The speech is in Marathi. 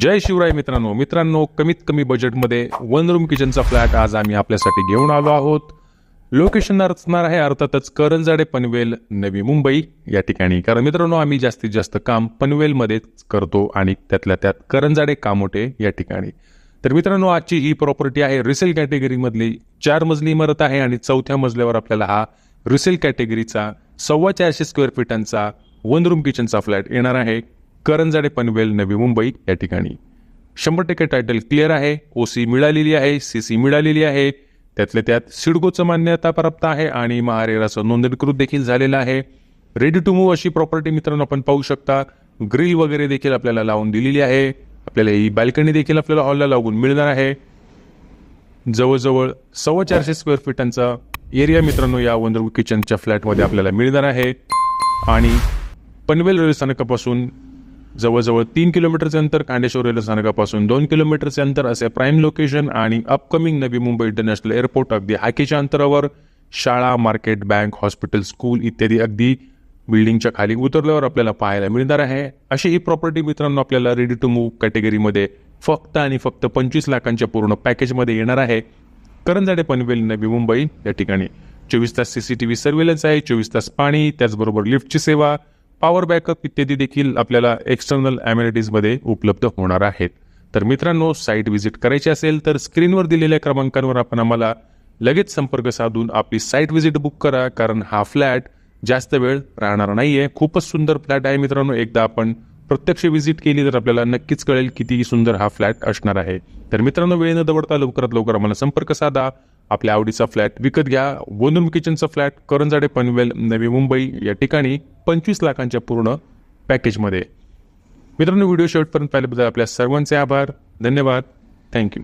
जय शिवराय मित्रांनो. मित्रांनो कमीत कमी बजेटमध्ये वन रूम किचनचा फ्लॅट आज आम्ही आपल्यासाठी घेऊन आलो आहोत. लोकेशन असणार आहे अर्थातच करंजाडे पनवेल नवी मुंबई या ठिकाणी. कारण मित्रांनो आम्ही जास्तीत जास्त काम पनवेलमध्येच करतो आणि त्यातल्या त्यात करंजाडे कामोटे या ठिकाणी. तर मित्रांनो आजची ही प्रॉपर्टी आहे रिसेल कॅटेगरीमधली चार मजली इमारत आहे आणि चौथ्या मजल्यावर आपल्याला हा रिसेल कॅटेगरीचा सव्वा चारशे स्क्वेअर फीटांचा वन रूम किचनचा फ्लॅट येणार आहे. करंजाडे पनवेल नवी मुंबई या ठिकाणी. शंभर टक्के टायटल क्लिअर आहे. ओ सी मिळालेली आहे सी सी मिळालेली आहे. त्यातल्या त्यात सिडकोचं मान्यता प्राप्त आहे आणि महारेराचं नोंदणीकृत देखील झालेलं आहे. रेडी टू मूव्ह अशी प्रॉपर्टी मित्रांनो आपण पाहू शकता. ग्रिल वगैरे देखील आपल्याला लावून दिलेली आहे. आपल्याला ही बाल्कनी देखील आपल्याला हॉलला लागून मिळणार आहे. जवळजवळ सव्वा चारशे स्क्वेअर फीटांचा एरिया मित्रांनो या वन किचनच्या फ्लॅटमध्ये आपल्याला मिळणार आहे. आणि पनवेल रेल्वे स्थानकापासून जवळजवळ तीन किलोमीटरचे अंतर कांडेश्वर रेल्वे स्थानकापासून दोन किलोमीटरचे अंतर असे प्राईम लोकेशन आणि upcoming Navi Mumbai international airport अगदी हाकीच्या अंतरावर शाळा मार्केट बँक हॉस्पिटल स्कूल इत्यादी अगदी बिल्डिंगच्या खाली उतरल्यावर आपल्याला पाहायला मिळणार आहे. अशी ही प्रॉपर्टी मित्रांनो आपल्याला रेडी टू मूव्ह कॅटेगरीमध्ये फक्त आणि फक्त पंचवीस लाखांच्या पूर्ण पॅकेजमध्ये येणार आहे. करंजाडे पनवेल नवी मुंबई या ठिकाणी चोवीस तास C C T V surveillance आहे चोवीस तास पाणी त्याचबरोबर लिफ्टची सेवा पॉवर बॅकअप इत्यादी देखील आपल्याला एक्सटर्नल ॲम्युनिटीजमध्ये उपलब्ध होणार आहेत. तर मित्रांनो साईट व्हिजिट करायची असेल तर स्क्रीनवर दिलेल्या क्रमांकांवर आपण आम्हाला लगेच संपर्क साधून आपली साईट व्हिजिट बुक करा कारण हा फ्लॅट जास्त वेळ राहणार आहे खूपच सुंदर फ्लॅट आहे मित्रांनो. एकदा आपण प्रत्यक्ष व्हिजिट केली तर आपल्याला नक्कीच कळेल किती सुंदर हा फ्लॅट असणार आहे. तर मित्रांनो वेळ न दवडता लवकरात लवकर आम्हाला संपर्क साधा. आपल्या आवडीचा फ्लॅट विकत घ्या. वनरूम किचनचा फ्लॅट करंजाडे पनवेल नवी मुंबई या ठिकाणी पंचवीस लाखांच्या पूर्ण पॅकेजमध्ये. मित्रांनो व्हिडिओ शेवटपर्यंत पाहिल्याबद्दल आपल्या सर्वांचे आभार. धन्यवाद. थँक्यू.